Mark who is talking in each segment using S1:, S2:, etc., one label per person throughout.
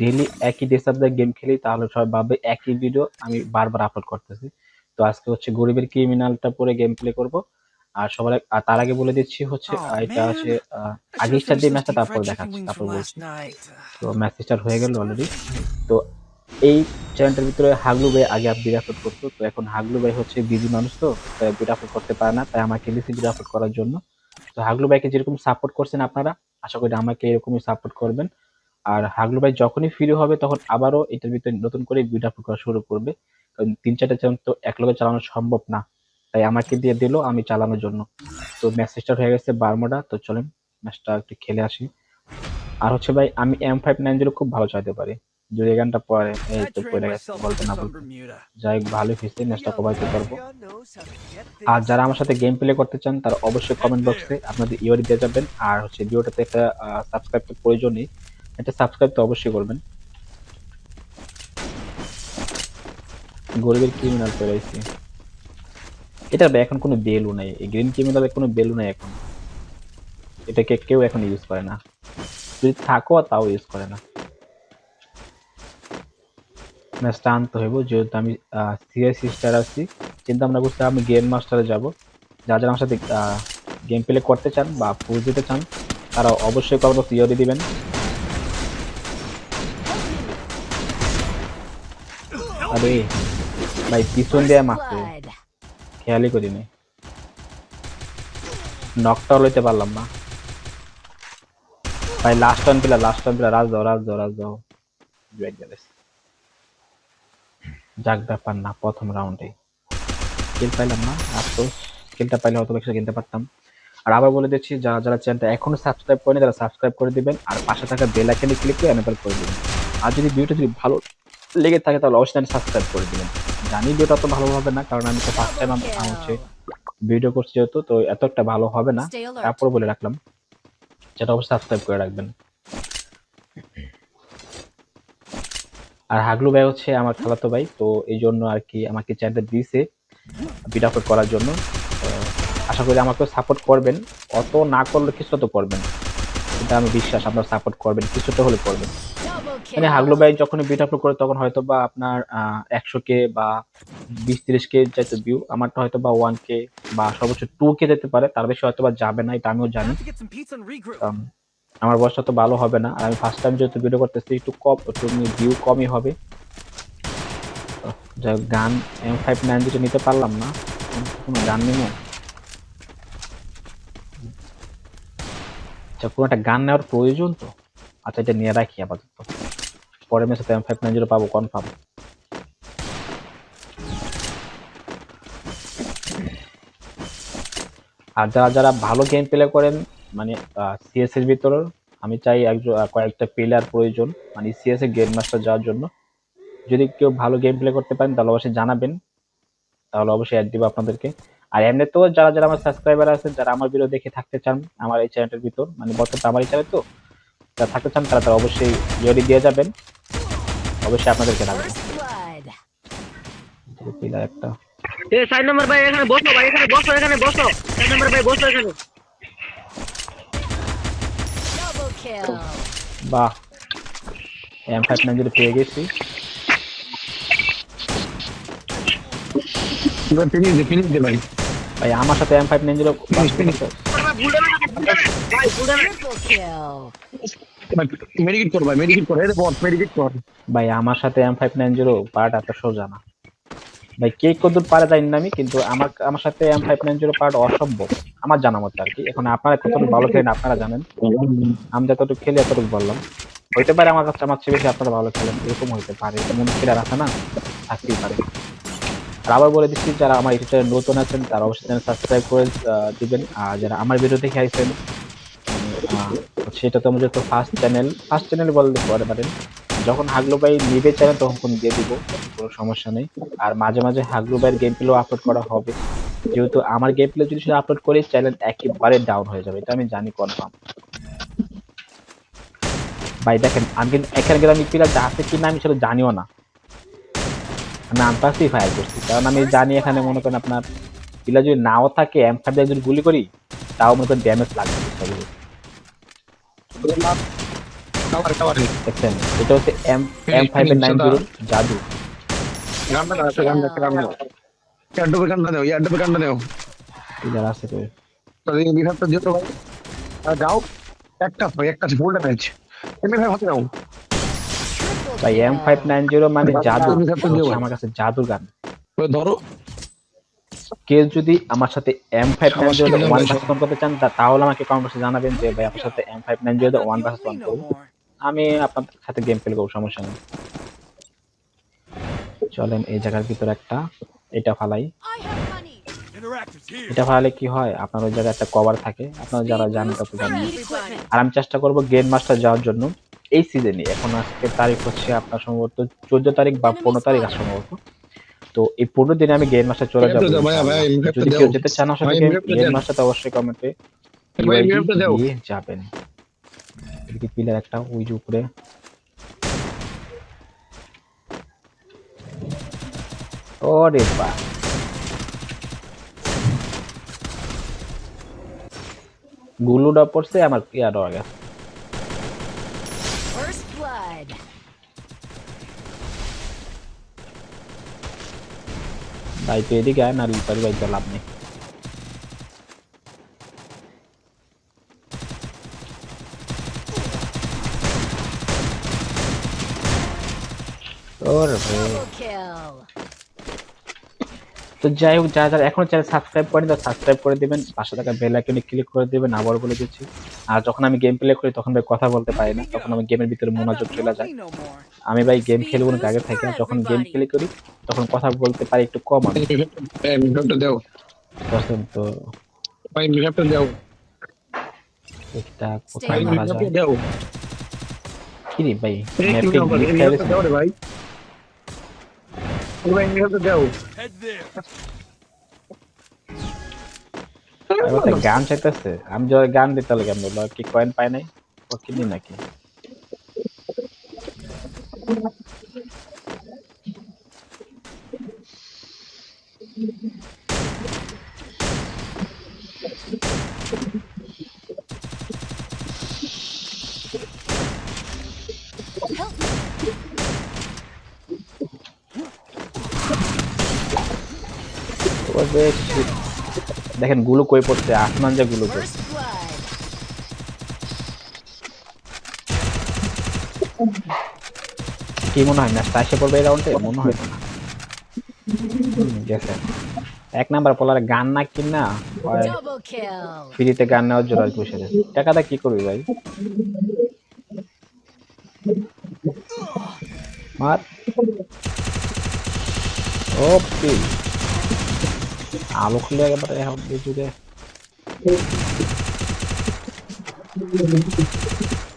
S1: Daily একই ডেসাবদের game খেলি তাহলে সবাই ভাববে একই ভিডিও আমি বারবার আপলোড করতেছি। তো আজকে হচ্ছে গরিবের ক্রিমিনালটা পরে গেম প্লে করব। আর সবার আর তার আগে বলে দিচ্ছি হচ্ছে
S2: Oh,
S1: এটা. হচ্ছে আহ,
S2: I
S1: আগে স্টার দিয়ে ম্যাচটা তারপর দেখাচ্ছি তারপর বলছি। তো ম্যাচ স্টার্ট হয়ে গেল অলরেডি তো এই চ্যানেলটার ভিতরে হাগলু ভাই আগে ভিডিও আপলোড করতো তো এখন হাগলু ভাই হচ্ছে বিজি মানুষ তো তাই ভিডিও আপলোড করতে পারে না তাই আমাকে দিয়েছে ভিডিও আপলোড করার জন্য। তো হাগলু ভাইকে যেরকম সাপোর্ট করছেন আপনারা আশা করি আমাকে এরকমই সাপোর্ট করবেন। আর হাগলু ভাই যখনই ফ্রি হবে তখন আবারও এটার ভিতরে নতুন করে ভিডিও আপলোড করা শুরু করবে। কারণ তিন চারটা চ্যানেল তো একলগে চালানো সম্ভব না। তাই আমাকে দিয়ে দিল আমি চালানোর জন্য। তো ম্যাচ স্টার্ট হয়ে গেছে বারমোডা। তো চলেন ম্যাচটা একটু খেলে আসি। আর হচ্ছে ভাই আমি এম ফাইভ নাইন জিরো খুব ভালো চাইতে পারি। যদি এই গানটা পরে এই তো পড়ে গেছে বলতে না বলতে। যাই ভালোই ফিসে ম্যাচটা কভার করতে পারব। আর যারা আমার সাথে গেম প্লে করতে চান তারা অবশ্যই কমেন্ট বক্সে আপনাদের ইউআরই দিয়ে যাবেন। আর হচ্ছে ভিডিওটাতে একটা সাবস্ক্রাইব তো প্রয়োজনই। একটা সাবস্ক্রাইব তো অবশ্যই করবেন। গরিবের ক্রিমিনাল পেয়েছি এটা এখন কোনো বেলও নাই। এই গ্রিন ক্রিমিনালের কোনো বেলও নাই এখন। এটাকে কেউ এখন ইউজ করে না। যদি থাকো তাও ইউজ করে না। ম্যাচটা আনতে হইব। যেহেতু আমি সিএসি স্টার আছি চিন্তা ভাবনা করছি আমি গেম মাস্টারে যাব। যারা যারা আমার সাথে গেম প্লে করতে চান বা ফুল দিতে চান, তারা অবশ্যই বক্সে ইয়ে দিবেন। আরে, ভাই, পিছন দিয়ে মারছে। খেয়ালই করিনি। নকটাও লইতে পারলাম না। ভাই লাস্ট লাস্ট রাজ দাও রাজ দাও রাজ দাও। যাক, ব্যাপার না, প্রথম রাউন্ডে স্কিল পাইলাম না, আফসোস। স্কিলটা পাইলে হয়তো একসাথে কিনতে পারতাম। আর আবার বলে দিচ্ছি, যারা যারা চ্যানেলটা এখনও সাবস্ক্রাইব করেনি, তারা সাবস্ক্রাইব করে দিবেন। আর পাশে থাকা বেল আইকনে ক্লিক করে এনেবল করে দিবেন। আর যদি ভিডিওটা যদি ভালো লেগে থাকে তাহলে অবশ্যই সাবস্ক্রাইব করে দিবেন। জানি ভিডিওটা অত ভালো হবে না কারণ আমি তো ফার্স্ট টাইম হচ্ছে ভিডিও করছি যেহেতু তো এত একটা ভালো হবে না। তারপর বলে রাখলাম যেটা অবশ্যই সাবস্ক্রাইব করে রাখবেন। আর হাগলু ভাই হচ্ছে আমার খালাতো ভাই তো এই জন্য আর কি আমাকে চ্যানেলটা দিয়েছে ভিডিও আপলোড করার জন্য। আশা করি আমাকে সাপোর্ট করবেন। অত না করলে কিছুটা তো করবেন। এটা আমি বিশ্বাস আপনারা সাপোর্ট করবেন কিছুটা হলে করবেন. মানে হাগলু ভাই যখন ভিডিও আপলোড করে তখন হয়তো বা আপনার একশো কে বা বিশ তিরিশ কে যাইতে ভিউ আমারটা হয়তো বা ওয়ান কে বা সর্বোচ্চ টু কে যেতে পারে, তার বেশি হয়তো বা যাবে না, এটা আমিও জানি। আমার বয়সটা তো ভালো হবে না, আর আমি ফার্স্ট টাইম যেহেতু ভিডিও করতেছি, একটু কম, একটু ভিউ কমই হবে। যাই গান এম ফাইভ নাইন যেটা নিতে পারলাম না, কোনো গান নেব আচ্ছা কোনো একটা গান নেওয়ার প্রয়োজন তো? আচ্ছা এটা নিয়ে রাখি আপাতত। পরে মেসে এম ফাইভ নাইন জিরো পাবো কনফার্ম আর যারা যারা ভালো গেম প্লে করেন মানে সিএস এর ভিতর আমি চাই একজন কয়েকটা প্লেয়ার প্রয়োজন মানে সিএস এর গেম মাস্টার যাওয়ার জন্য। যদি কেউ ভালো গেম প্লে করতে পারেন, তাহলে অবশ্যই জানাবেন। তাহলে অবশ্যই অ্যাড দিব আপনাদেরকে। আর এমনিতেও যারা যারা আমার সাবস্ক্রাইবার আছেন যারা আমার ভিডিও দেখে থাকতে চান, আমার এই চ্যানেলের ভিতর মানে বর্তমানে আমার এই চ্যানেল তো যারা থাকতে চান তারা তারা অবশ্যই জড়ি দিয়ে যাবেন। অবশ্যই আপনাদেরকে রাখব
S3: Blood.
S1: প্লেয়ার একটা।
S4: এ সাইড নাম্বার ভাই এখানে বসো ভাই এখানে বসো এখানে বসো। সাইড নাম্বার ভাই বসো এখানে।
S1: বাহ। এম ফাইভ নাইন জিরো পেয়ে গেছি।
S5: ফিনিশ দে ফিনিশ দে ভাই।
S1: ভাই আমার সাথে এম ফাইভ নাইন জিরো
S5: মেডিকেট কর ভাই মেডিকেট কর মেডিকেট কর।
S1: ভাই, আমার সাথে M five nine zero part এত সোজা না। ভাই কে পারে জানি আমি, কিন্তু আমার আমার সাথে M five nine zero part অসম্ভব আমার জানা মতো আর কি। এখন আপনারা কতটুকু ভালো খেলেন আপনারা জানেন। আমি যতটুকু খেলি এতটুকু বললাম। হইতে পারে আমার কাছে আমার চেয়ে বেশি আপনারা ভালো খেলেন, এরকম হইতে পারে। এমন খেলার আছে না, থাকতেই পারে। আবার বলে দিচ্ছি, যারা আমার ইউটিউব চ্যানেল নতুন আছেন, তারা অবশ্যই চ্যানেল সাবস্ক্রাইব করে দিবেন। আর যারা আমার ভিডিও দেখে আইছেন সেটা তো আমাদের তো ফার্স্ট চ্যানেল ফার্স্ট চ্যানেল বলতে পারে পারেন। যখন হাগলু ভাই নিবে চ্যানেল তখন কোন দিয়ে দিব, কোনো সমস্যা নেই। আর মাঝে মাঝে হাগলু ভাইয়ের গেম প্লেও আপলোড করা হবে। যেহেতু আমার গেম প্লে যদি শুধু আপলোড করি চ্যানেল একেবারে ডাউন হয়ে যাবে। এটা আমি জানি কনফার্ম ভাই দেখেন, আমি এখানে গেলে আমি প্লেয়ার আছে কি না আমি সেটা জানিও না। আমি আনপাসই ফায়ার করছি। কারণ আমি জানি এখানে মনে করেন আপনার প্লেয়ার যদি নাও থাকে এম ফাইভ যদি গুলি করি, তাও মনে করেন ড্যামেজ লাগবে এটা হচ্ছে এম এম ফাইভ এর নাইন জিরো জাদু।
S5: একটা একটা এমনি ভাই
S1: এম ফাইভ নাইন জিরো মানে জাদু।
S5: আমি ভাবতে দিও।
S1: আমার কাছে জাদুর গান।
S5: ধরো।
S1: কেউ যদি আমার সাথে M five nine zero one versus one করতে চান তাহলে আমাকে কমেন্ট বক্সে জানাবেন যে ভাই আপনার সাথে M five nine zero one versus one করব। আমি আপনাদের সাথে গেম প্লে করব সমস্যা নেই। চলেন এই জায়গার ভিতরে একটা এটা ফালাই. এটা ফালালে কি হয়? আপনার ওই জায়গায় একটা কভার থাকে। আপনারা যারা জানেন তত জানেন। আর আমি চেষ্টা করব গেম মাস্টার যাওয়ার জন্য। এই সিজনে এখন আজকে তারিখ হচ্ছে আপনার সম্ভবত চোদ্দ তারিখ বা পনেরো তারিখ আছে সম্ভবত। তো এই পনেরো দিনে আমি গেম মাস্টার চলে যাব যদি কেউ যেতে চান আসলে গেম। মাস্টার অবশ্যই কমেন্টে। যাবেন। এদিকে পিলার একটা ওই যে উপরে। ওরে বা গুলুটা পড়ছে আমার হয়ে গেছে?
S3: Blood.
S1: ভাই তো এদিকে আয় না লিপারি ভাই তো লাভ নেই ওর ভাই
S3: Double kill.
S1: তো যাই হোক যারা যারা এখনও চ্যানেল সাবস্ক্রাইব করেন তারা সাবস্ক্রাইব করে দিবেন। পাশে থাকা বেল আইকনে ক্লিক করে দিবেন আবার বলে দিচ্ছি। আর যখন আমি গেম প্লে করি তখন ভাই কথা বলতে পারি না। তখন আমি গেমের ভিতরে মনোযোগ চলে যায়। আমি ভাই গেম খেলব না আগে থেকে। যখন গেম প্লে করি তখন কথা বলতে পারি একটু কম আমি।
S5: দাও।
S1: তো
S5: ভাই বিভাগটা দাও।
S1: এটা কোথায়
S5: ভাই
S1: মারা যায়?
S5: দাও।
S1: কি রে ভাই
S5: এই
S1: ম্যাপে
S5: কি
S1: খেলেছে
S5: দাও রে ভাই ভাই বিভাগটা দাও
S1: এবার গান চাইতেছে আমি যদি গান দিতে লাগে আমি বলল কি কয়েন পাই নাই ও কিনি নাকি দেখেনগুলো কই পড়ছে আসমান যে গুলো পড়ছে কি মনে হয় ম্যাচটা এসে পড়বে এই রাউন্ডে মনে হয় না। গেছে। এক নাম্বার পোলার গান না কিনা
S3: Double kill.
S1: ফ্রিতে গান নেওয়ার জন্য আর কি বসে গেছে টাকাটা কি করবি ভাই? মার। আলো খুলে একেবারে এখন যুগে।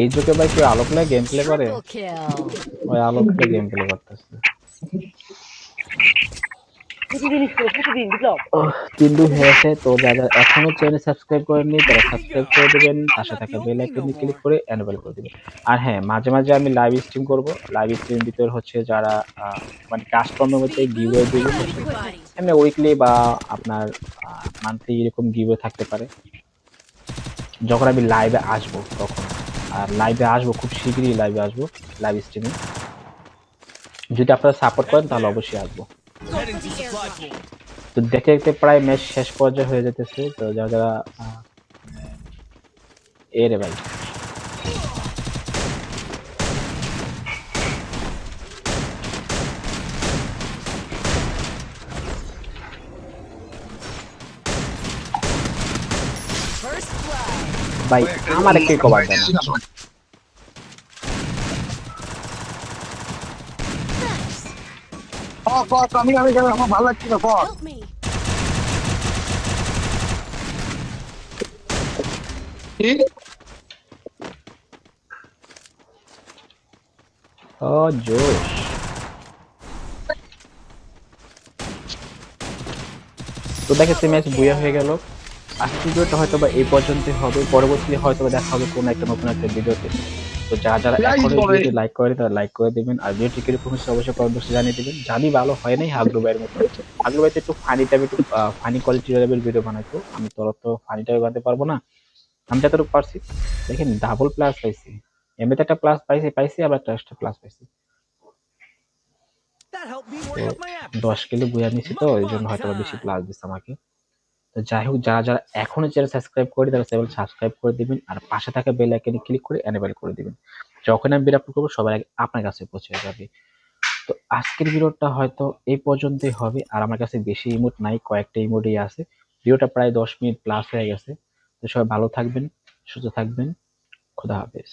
S1: এই যুগে ভাই কেউ আলোক খুলে গেম প্লে করে. ওই আলোক গেম প্লে করতেছে। দিন হয়েছে তো, যারা এখনও চ্যানেল সাবস্ক্রাইব করেননি, তারা সাবস্ক্রাইব করে দিবেন, পাশে থাকা বেল আইকনে ক্লিক করে এনেবল করে দিবেন। আর হ্যাঁ মাঝে মাঝে আমি লাইভ স্ট্রিম করব। লাইভ স্ট্রিম ভিতরে হচ্ছে যারা মানে কাস্টমার মধ্যে গিভওয়ে দিব. এমনি উইকলি বা আপনার মান্থলি এরকম গিভওয়ে থাকতে পারে। যখন আমি লাইভে আসব তখন, আর লাইভে আসব, খুব শীঘ্রই লাইভে আসব লাইভ স্ট্রিমে যদি আপনারা সাপোর্ট করেন, তাহলে অবশ্যই আসব। তো দেখতে দেখতে প্রায় ম্যাচ শেষ পর্যায়ে হয়ে যেতেছে, তো যারা যারা এ রে ভাই। ভাই, আমার একটি কভার দেন
S5: কক আমি আমি গেলাম আমার ভালো
S1: তো দেখেছি ম্যাচ বুয়া হয়ে গেল। আজকের ভিডিওটা হয়তো বা এই পর্যন্তই হবে পরবর্তীতে হয়তো দেখা হবে কোনো একটা নতুন একটা ভিডিওতে। তো যারা যারা এখন
S5: করে।
S1: ভিডিওটি লাইক করে তারা লাইক করে দিবেন। আর ভিডিওটি কীরকম হচ্ছে অবশ্যই কমেন্ট বক্সে জানিয়ে দিবেন। জানি ভালো হয় নাই হাগলু ভাইয়ের মতো। হাগলু ভাই তো একটু ফানি টাইপের একটু ফানি কোয়ালিটি টাইপের ভিডিও বানাইতো। আমি তোর তো ফানি টাইপের বানাতে পারব না। আমি যতটুকু পারছি। দেখেন ডাবল প্লাস পাইছি। এমনিতে একটা প্লাস পাইছি পাইছি আবার একটা এক্সট্রা প্লাস পাইছি। তো. দশ কিলো বইয়া নিছি তো এই জন্য হয়তো বেশি প্লাস দিচ্ছে আমাকে। তো যাই হোক, যারা যারা এখনও চ্যানেল সাবস্ক্রাইব করে তারা চ্যানেল সাবস্ক্রাইব করে দিবেন আর পাশে থাকা বেল আইকনে ক্লিক করে এনেবল করে দিবেন। যখন আমি বিরাপ করব, সবার আগে আপনার কাছে পৌঁছে যাবে। তো আজকের ভিডিওটা হয়তো এই পর্যন্তই হবে, আর আমার কাছে বেশি ইমোট নাই, কয়েকটা ইমোটই আছে। ভিডিওটা প্রায় দশ মিনিট প্লাস হয়ে গেছে। তো সবাই ভালো থাকবেন, সুস্থ থাকবেন। খোদা হাফেজ।